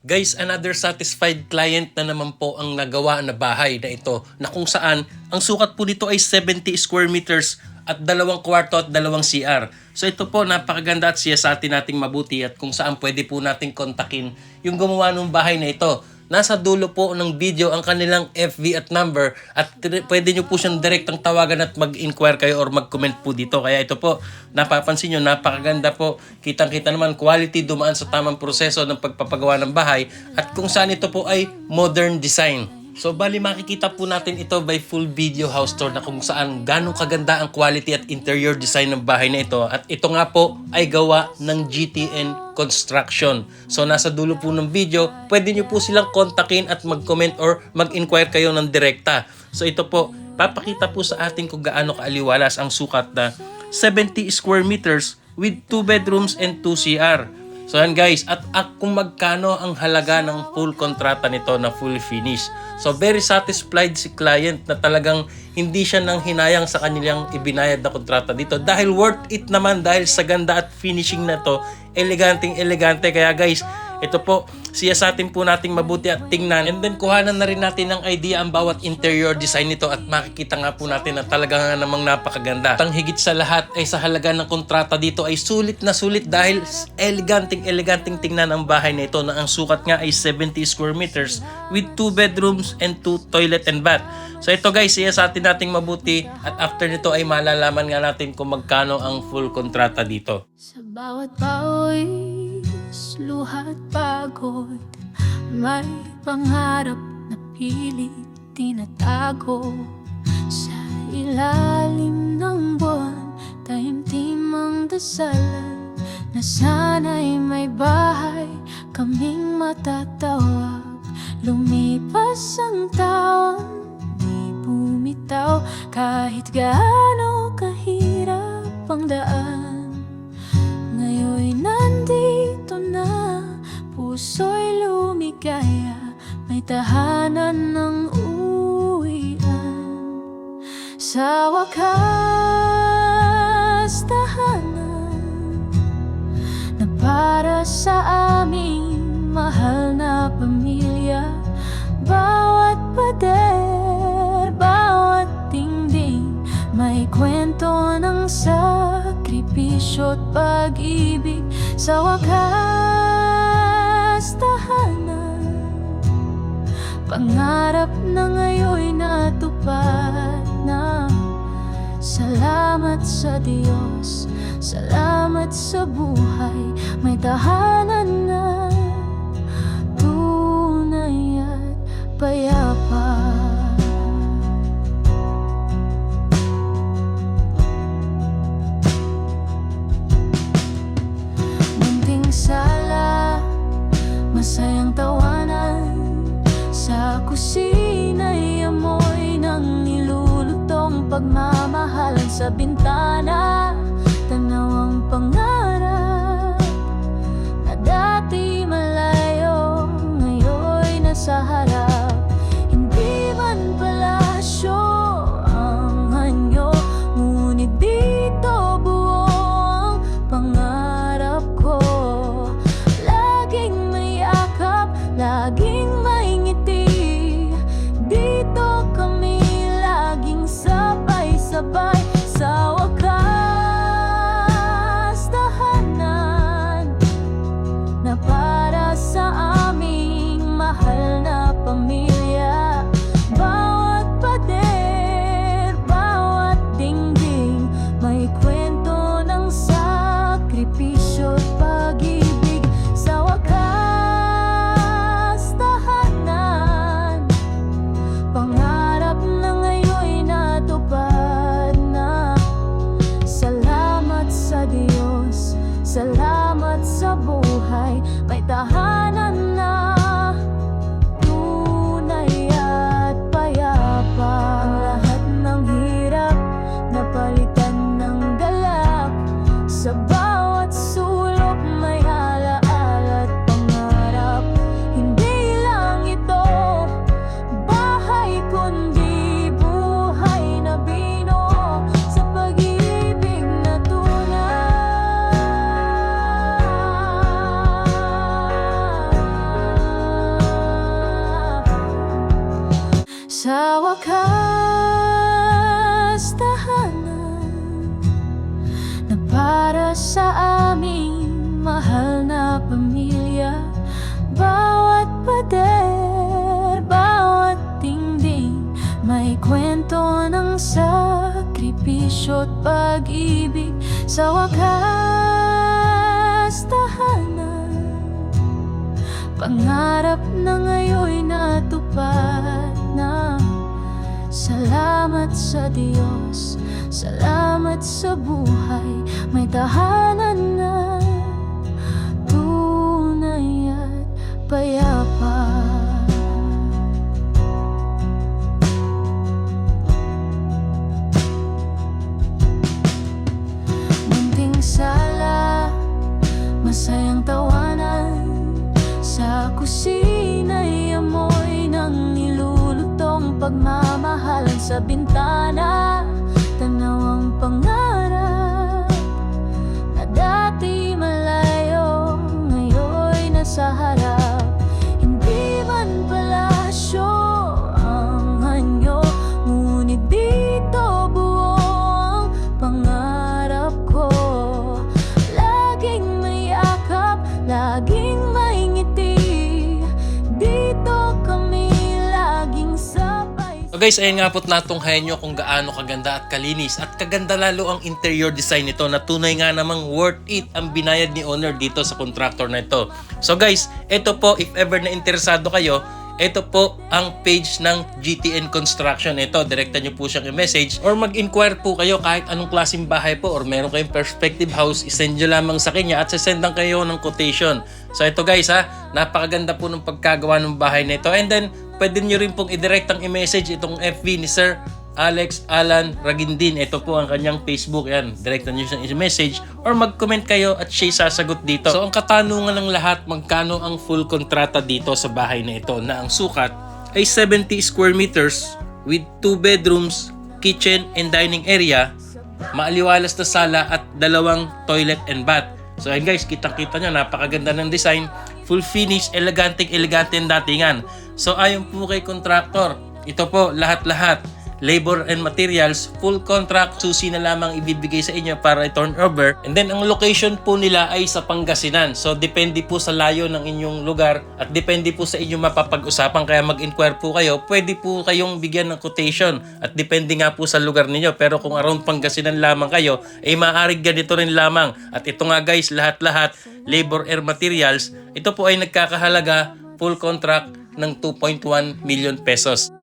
Guys, another satisfied client na naman po ang nagawa na bahay na ito na kung saan ang sukat po dito ay 70 square meters at dalawang kwarto at dalawang CR. So ito po napakaganda at siya sa atin nating mabuti at kung saan pwede po nating kontakin yung gumawa ng bahay na ito. Nasa dulo po ng video ang kanilang FB at number at pwede nyo po siyang direktang tawagan at mag-inquire kayo or mag-comment po dito. Kaya ito po, napapansin nyo, napakaganda po. Kitang-kita naman, quality dumaan sa tamang proseso ng pagpapagawa ng bahay at kung saan ito po ay modern design. So bali makikita po natin ito by full video house tour na kung saan ganong kaganda ang quality at interior design ng bahay na ito. At ito nga po ay gawa ng GTN Construction. So nasa dulo po ng video, pwede nyo po silang kontakin at mag-comment or mag-inquire kayo ng direkta. So ito po, papakita po sa atin kung gaano kaaliwalas ang sukat na 70 square meters with 2 bedrooms and 2 CR. So yan guys, at, at kung magkano ang halaga ng full kontrata nito na full finish. So very satisfied si client na talagang hindi siya nang hinayang sa kanilang ibinayad na kontrata dito dahil worth it naman dahil sa ganda at finishing na to, eleganteng elegante. Kaya guys, ito po, siya sa atin po nating mabuti at tingnan. And then kuhanan na rin natin ng idea ang bawat interior design nito at makikita nga po natin na talaga nga namang napakaganda. Tang higit sa lahat ay sa halaga ng kontrata dito ay sulit na sulit dahil eleganteng eleganteng tingnan ang bahay na ito na ang sukat nga ay 70 square meters with 2 bedrooms and 2 toilet and bath. So ito guys, siya sa atin nating mabuti at after nito ay malalaman nga natin kung magkano ang full kontrata dito. Sa bawat luhat pagod. May pangarap na pilit tinatago. Sa ilalim ng buwan Taimtim ang dasalan Na sana'y may bahay Kaming matatawag. Lumipas ang taon Di bumitaw. Kahit gaano kahirap ang daan nandito na Puso'y lumigaya May tahanan ng uwian. Sa wakas tahanan Na para sa aming mahal na pamilya. Bawat pader, bawat dingding May kwento ng sakripisyo at pag-ibig Sa wakas tahanan. Pangarap na ngayon'y natupad na. Salamat sa Diyos, salamat sa buhay. May tahanan pagmamahalan Sa bintana, tanaw ang pangarap Na dati malayo, ngayon'y nasa harap Sa wakas, tahanan na para sa aming mahal na pamilya. Bawat pader, bawat dingding, may kwento ng sakripisyo at pag-ibig. Sa wakas, tahanan Pangarap na ngayon'y natupad Salamat sa Diyos, salamat sa buhay May tahanan na tunay at payapa pagmamahalan Sa bintana, tanaw ang pangarap Guys, ayun nga po't natunghayan nyo kung gaano kaganda at kalinis at kaganda lalo ang interior design nito na tunay nga namang worth it ang binayad ni owner dito sa contractor na ito. So guys, ito po if ever na interesado kayo, ito po ang page ng GTN Construction. Ito, direkta nyo po siyang i-message or mag-inquire po kayo kahit anong klaseng bahay po or meron kayong perspective house, isend nyo lamang sa kanya at sasendan kayo ng quotation. So ito guys ha, napakaganda po ng pagkagawa ng bahay na ito. And then, pwede nyo rin pong i-direct ang i-message itong FB ni Sir Alex Alan Ragindin. Ito po ang kanyang Facebook. Yan, direktan nyo siyang i-message or mag-comment kayo at siya sasagot dito. So ang katanungan ng lahat, magkano ang full kontrata dito sa bahay na ito na ang sukat ay 70 square meters with 2 bedrooms, kitchen and dining area, maaliwalas na sala at dalawang toilet and bath. So ayun guys, kitang-kita nyo, napakaganda ng design. Full finish, eleganteng elegante ang datingan. So ayon po kay contractor, ito po lahat-lahat labor and materials, full contract, susi na lamang ibibigay sa inyo para i-turn over. And then, ang location po nila ay sa Pangasinan. So, depende po sa layo ng inyong lugar at depende po sa inyong mapapag-usapan. Kaya mag-inquire po kayo, pwede po kayong bigyan ng quotation at depende nga po sa lugar ninyo. Pero kung around Pangasinan lamang kayo, ay maaaring ganito rin lamang. At ito nga guys, lahat-lahat, labor and materials, ito po ay nagkakahalaga full contract ng 2.1 million pesos.